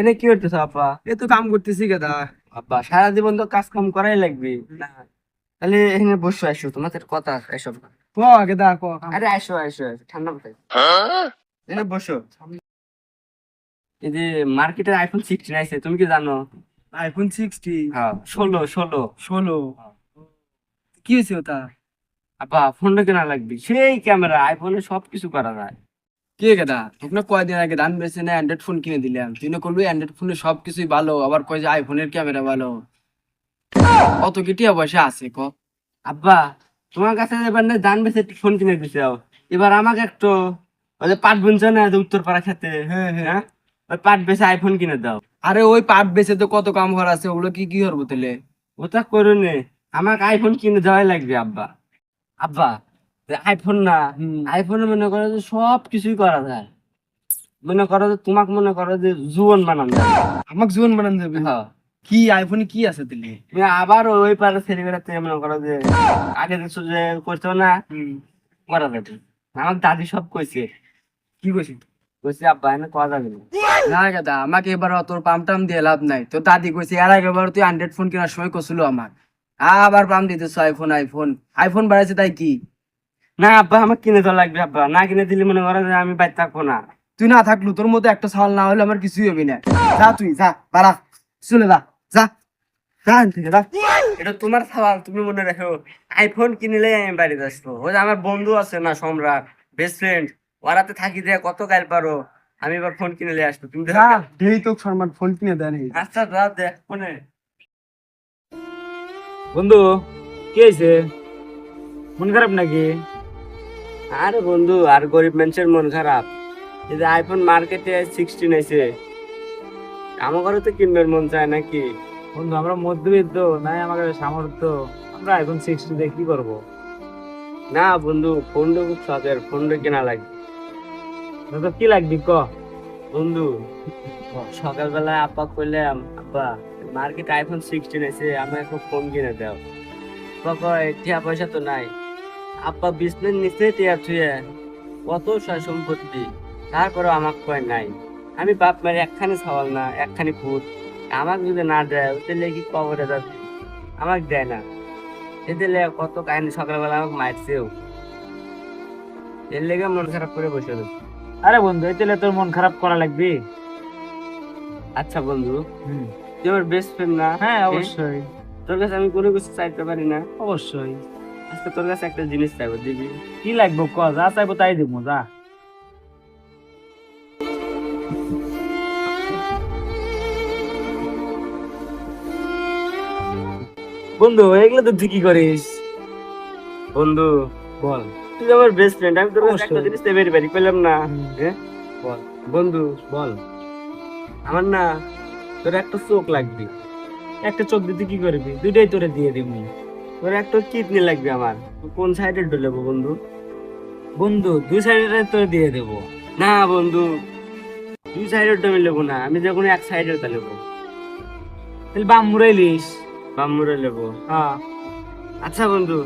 এনে কি করতেছ আপা? এ তো কাম করতেছি গেদা আব্বা সারা জীবন তো কাজ কাম করাই লাগবে। না। তাহলে এখানে বসে আসো তোমাদের কথা এসব ক গেদা ক আরে আসো আসো ঠান্ডা মাথায়। এখানে বসো। এই যে মার্কেটের আইফোন সিক্সটিন আছে তুমি কি জানো? আইফোন সিক্সটি হ্যাঁ ষোলো ষোলো। ষোলো। কি হয়েছে ওটা? আপা ফোনটা কেনা লাগবে। সেই ক্যামেরা আইফোনে সবকিছু করা যায়। কে আপনার কয়দিন আগে বেছে না অ্যান্ড্রয়েড ফোন কিনে দিলাম। তুই না করবি অ্যান্ড্রয়েড ফোনে সবকিছুই ভালো, আবার কয় যে আইফোনের ক্যামেরা ভালো। টিয়া পয়সা আছে ক? আব্বা, তোমার কাছে এবার না বেছে ফোন কিনে এবার আমাকে একটু ওই পাট বুনছে না, যে উত্তর পাড়া খেতে হ্যাঁ হ্যাঁ ওই পাট বেছে আইফোন কিনে দাও। আরে ওই পাট বেচে তো কত কাম করা আছে, ওগুলো কি কি করব তাহলে? ওটা করো আমাকে আইফোন কিনে দেওয়াই লাগবে, আব্বা। আব্বা আইফোন না। আইফোনে মনে করো যে সব কিছুই করা যায়। মনে করো যে তোমাকে মনে করো যে জুয়ন বানান যায়। আমাকে জীবন বানান যাবে? হ্যাঁ। কি আইফোনে কি আছে তুমি আবার ওই পারে ছেলে বেড়াতে মনে করো যে আগে কিছু যে করছ না করা যাবে। আমার দাদি সব কইছে। কি কইছি? কইছে আব্বা এনে করা যাবে না? দাদা আমাকে এবার তোর পাম টাম দিয়ে লাভ নাই। তো দাদি কইছে এর আগে বার তুই অ্যান্ড্রয়েড ফোন কেনার সময় কছিল আমার। আবার পাম দিতেছ আইফোন আইফোন আইফোন বাড়াইছে তাই কি? না আব্বা আমার কিনে দেওয়া লাগবে আব্বা। না কিনে দিলে মনে করো যে আমি বাইর থাকব না। তুই না থাকলু তোর মতো একটা সাল না হলে আমার কিছুই হবে না। যা তুই যা বাড়া। চলে যা যা। যা থেকে যা। এটা তোমার সওয়াল তুমি মনে রাখো। আইফোন কিনলে আমি বাড়িতে আসব। ওই যে আমার বন্ধু আছে না সম্রাট বেস্ট ফ্রেন্ড ওরাতে থাকি দেয়া কত গাইল পারো। আমি এবার ফোন কিনলে আসব। তুমি যা ঢেই তোকে শর্মার ফোন কিনে দেয় নাই। আচ্ছা রাত দেখ ফোনে বন্ধু কি হয়েছে মন খারাপ নাকি? আরে বন্ধু আর গরিব মানুষের মন খারাপ। এই যে আইফোন মার্কেটে সিক্সটিন আছে আমার ঘরে তো কিনবার মন চায় নাকি বন্ধু আমরা মধ্যবিত্ত নাই আমাদের সামর্থ্য। আমরা আইফোন সিক্সটি দিয়ে কি করব? না বন্ধু ফোনটা খুব শখের ফোনটা কেনা লাগবে। তো কি লাগবি ক? বন্ধু সকালবেলা আপা কইলাম আপা মার্কেট আইফোন সিক্সটিন আছে আমি এখন ফোন কিনে দাও। কয় টিয়া পয়সা তো নাই। আপা বিজনেস নিচে টিয়া থুয়ে কত সয় সম্পত্তি তারপরে আমাকে কয় নাই। আমি বাপ মারি একখানি সওয়াল না একখানি ফুট আমাকে যদি না দেয় তাহলে কি কবরে যাবে। আমাকে দেয় না। এদের লেগে কত কাহিনী সকালবেলা আমাকে মারছেও। এর লেগে মন খারাপ করে বসে রয়েছে আরে বন্ধু এই তাহলে তোর মন খারাপ করা লাগবে। আচ্ছা বন্ধু তুই আমার বেস্ট ফ্রেন্ড না? হ্যাঁ অবশ্যই। তোর কাছে আমি কোনো কিছু চাইতে পারি না? অবশ্যই। আজকে তোর কাছে একটা জিনিস চাইব দিবি? কি লাগবে ক যা চাইব তাই দিব যা। বন্ধু এগুলো তো তুই কি করিস। বন্ধু বল। তুই আমার বেস্ট ফ্রেন্ড আমি তোর একটা। জিনিস চাইতে পারি পেলাম না। হ্যাঁ? বল। বন্ধু বল। আমার না তোর একটা চোখ লাগবে। একটা চোখ দিতে কি করবি? দুইটাই তোরে দিয়ে দিবি। তোর একটা কিডনি লাগবে আমার। কোন সাইডে ডলেবো বন্ধু? বন্ধু দুই সাইডে তোরে দিয়ে দেবো। না বন্ধু দুই সাইডের আমি নেব না আমি যখন এক সাইডের তা নেব। তাহলে বাম মুড়াইলিস বাম্মুরে নেব। হ্যাঁ। আচ্ছা বন্ধু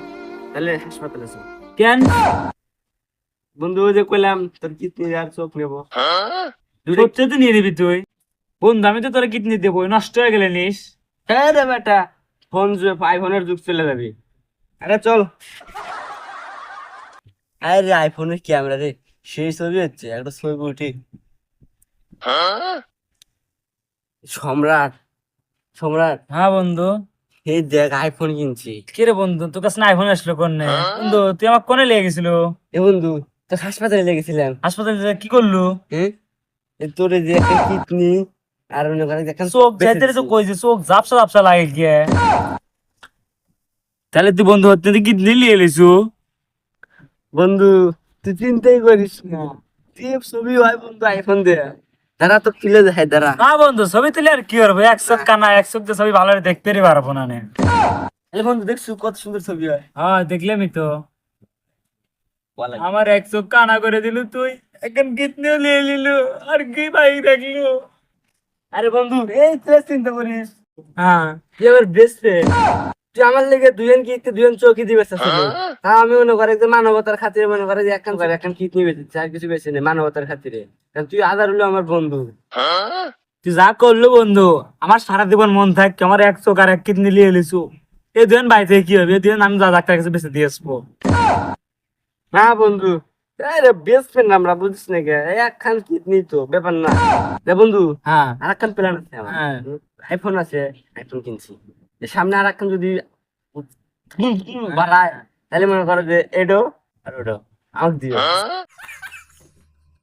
তাহলে হাসপাতালে চল কেন? বন্ধু ওই যে কইলাম তোর কিডনি আর চোখ নেব। দুটো তো নিয়ে নিবি তুই। বন্ধু আমি তো তোরা কিডনি দেবো নষ্ট হয়ে গেলে নিস। হ্যাঁ রে বেটা। ফোন আইফোনের যুগ চলে যাবি। আরে চল। আরে আইফোনের ক্যামেরা রে সেই ছবি হচ্ছে একটা ছবি উঠি। সম্রাট সম্রাট। হ্যাঁ বন্ধু। এই দেখ আইফোন কিনছি। কে রে বন্ধু তোর কাছে আইফোন আসলো কোন বন্ধু তুই আমার কোনে লেগে গেছিল? এ বন্ধু তো হাসপাতালে লেগেছিলাম। হাসপাতালে কি করল? হ্যাঁ? এ তোর যে একটা কিডনি। আর মনে করে যে চোখ যাইতে তো কইছে চোখ ঝাপসা ঝাপসা লাগে গিয়ে। তাহলে তুই বন্ধু হতে নিয়ে এলিছু বন্ধু তুই চিন্তাই করিস না। তুই ছবি হয় বন্ধু আইফোন দে দাঁড়া তো তুলে দেখায় দাঁড়া। না বন্ধু ছবি তুলে আর কি করব? এক কানা এক দিয়ে ছবি ভালো দেখতে পারব না নে। বন্ধু দেখছ কত সুন্দর ছবি হয়? হ্যাঁ দেখলামই তো। আমার এক চোখ কানা করে দিলু তুই। এখন কিডনিও নিয়ে নিলু। আর কি ভাই রাখলু আরে বন্ধু এই তুই চিন্তা করিস। হ্যাঁ তুই আমার বেস্ট ফ্রেন্ড তুই আমার লেগে দুজন কি দুজন চৌকি দিবে হ্যাঁ। আমি মনে করে যে মানবতার খাতিরে মনে করে যে একখান করে একখান কিডনি বেঁচেছে আর কিছু বেঁচে নেই মানবতার খাতিরে। কারণ তুই আদার হলো আমার বন্ধু। তুই যা করল বন্ধু আমার সারা জীবন মন থাক আমার এক চোখ আর এক কিডনি লিয়ে লিছু এই দুজন বাড়ি থেকে কি হবে? এই দুজন আমি যা ডাক্তার কাছে বেঁচে দিয়ে আসব। না বন্ধু আরে বেস্ট ফ্রেন্ড আমরা বুঝিস না কে? একখান কিডনি তো ব্যাপার না। রে বন্ধু হ্যাঁ। আর প্ল্যান আছে আমার। হ্যাঁ। আইফোন আছে আইফোন কিনছি। সামনে আর একখান যদি বাড়ায় তাহলে মনে করো যে এডো আর ওডো। আমাকে দিও।